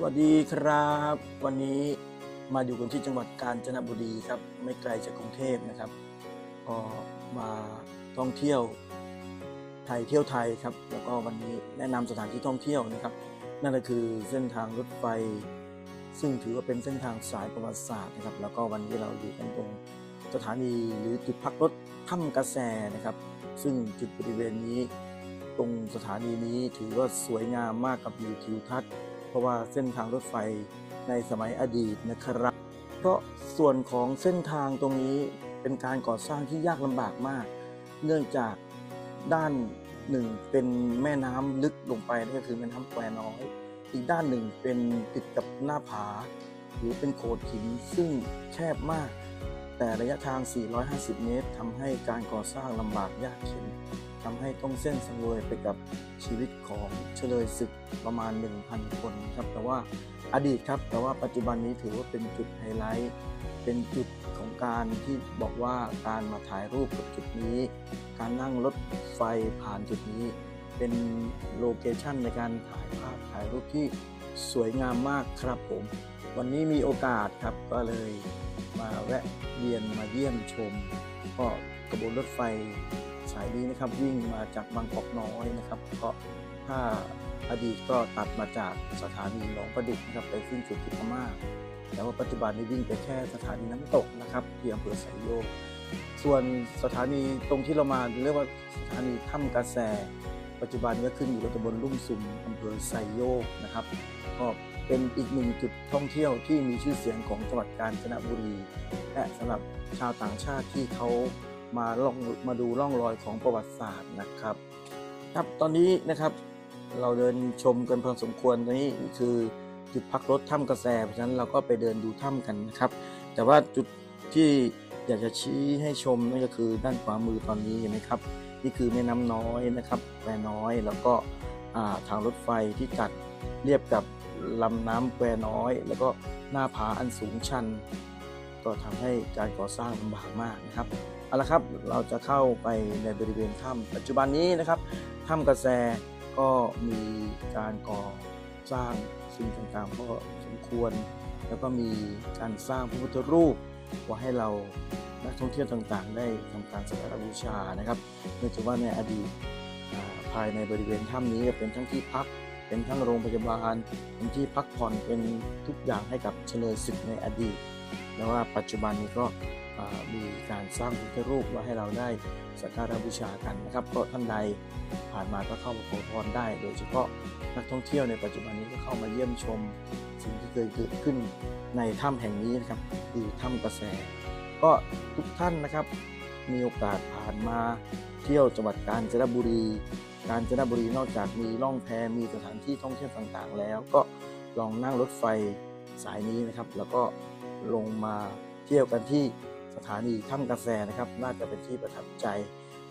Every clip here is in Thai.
สวัสดีครับ วันนี้มาอยู่กันที่จังหวัดกาญจนบุรีครับ ไม่ไกลจากกรุงเทพนะครับก็มาท่องเที่ยวไทยเที่ยวไทยครับ แล้วก็วันนี้แนะนำสถานที่ท่องเที่ยวนะครับ นั่นก็คือเส้นทางรถไฟ ซึ่งถือว่าเป็นเส้นทางสายประวัติศาสตร์นะครับ แล้วก็วันนี้เราอยู่กันตรงสถานีหรือจุดพักรถถ้ำกระแสนะครับ ซึ่งจุดบริเวณนี้ ตรงสถานีนี้ถือว่าสวยงามมากกับวิวทิวทัศน์ เพราะว่าเส้นทางรถไฟในสมัยอดีตนะครับ เพราะส่วนของเส้นทางตรงนี้เป็นการก่อสร้างที่ยากลำบากมาก เนื่องจากด้านหนึ่งเป็นแม่น้ำลึกลงไปนั่นก็คือแม่น้ำแควน้อย อีกด้านหนึ่งเป็นติดกับหน้าผา หรือเป็นโขดหินซึ่งแคบมาก แต่ระยะทาง 450 เมตรทำให้การก่อสร้างลำบากยากเข็ญทำให้ต้องเส้นสังเวยไปกับชีวิตของเฉลยศึกประมาณ 1,000 คนครับ แต่ว่าอดีตครับ แต่ว่าปัจจุบันนี้ถือว่าเป็นจุดไฮไลท์ เป็นจุดของการที่บอกว่าการมาถ่ายรูปกับจุดนี้ การนั่งรถไฟผ่านจุดนี้ เป็นโลเคชันในการถ่ายภาพถ่ายรูปที่สวยงามมากครับผม วันนี้มีโอกาสครับก็เลยมา แวะเวียนมาเยี่ยมชม ก็กระบวนรถไฟสายนี้นะครับวิ่งมาจากบางกอกน้อยนะครับก็ถ้าอดีตก็ตัดมาจากสถานีหนองประดิษฐ์นะครับไปสิ้นสุดที่พม่าแต่ว่าปัจจุบันนี้วิ่งไปแค่สถานีน้ำตกนะครับที่อำเภอไสโยกส่วนสถานีตรงที่เรามาเรียกว่าสถานีถ้ำกระแส ปัจจุบันก็ขึ้นอยู่กับตำบลลุ่มซุมอำเภอไซโยกนะครับก็ เป็นอีกหนึ่งจุดท่องเที่ยวที่มีชื่อเสียงของจังหวัดกาญจนบุรี และสำหรับชาวต่างชาติที่เขามาล่องมาดูร่องรอยของประวัติศาสตร์นะครับ ครับตอนนี้นะครับเราเดินชมกันพอสมควรตอนนี้คือจุดพักรถถ้ำกระแสเพราะฉะนั้นเราก็ไปเดินดูถ้ำกันนะครับ แต่ว่าจุดที่อยากจะชี้ให้ชมนั่นก็คือด้านขวามือตอนนี้เห็นไหมครับนี่คือแม่น้ำน้อยนะครับแควน้อยแล้วก็ทางรถไฟที่จัดเรียบกับ ลำน้ำแควน้อย แล้วก็หน้าผาอันสูงชัน ก็ทำให้การก่อสร้างลำบากมากนะครับเอาละครับเราจะเข้าไปในบริเวณถ้ำปัจจุบันนี้นะครับถ้ำกระแสก็มีการก่อสร้างสิ่งต่างๆก็สมควร แล้วก็มีการสร้างพระพุทธรูปไว้ให้เรานักท่องเที่ยวต่างๆ ได้ทำการสักการะบูชานะครับเนื่องจากว่าในอดีตภายในบริเวณถ้ำนี้เป็นทั้งที่พัก เป็นทั้งโรงพยาบาล เป็นที่พักผ่อนเป็นทุกอย่างให้กับเฉลยศึกในอดีต แล้วว่าปัจจุบันนี้ก็มีการสร้างพุทธรูปไว้ให้เราได้สักการะบูชากันนะครับก็ท่านใดผ่านมาก็เข้ามาขอพรได้ โดยเฉพาะนักท่องเที่ยวในปัจจุบันนี้ก็เข้ามาเยี่ยมชมสิ่งที่เคยเกิดขึ้นในถ้ำแห่งนี้นะครับคือถ้ำกระแส ก็ทุกท่านนะครับมีโอกาสผ่านมาเที่ยวจังหวัดกาญจนบุรี กาญจนบุรีนอกจากมีล่องแพมีสถานที่ท่องเที่ยวต่างๆ แล้วก็ลองนั่งรถไฟสายนี้นะครับ แล้วก็ลงมาเที่ยวกันที่สถานีถ้ำกาแฟนะครับ น่าจะเป็นที่ประทับใจ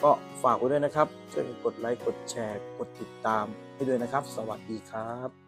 ก็ฝากไว้ด้วยนะครับช่วยกดไลค์กดแชร์ กดติดตามให้ด้วยนะครับ สวัสดีครับ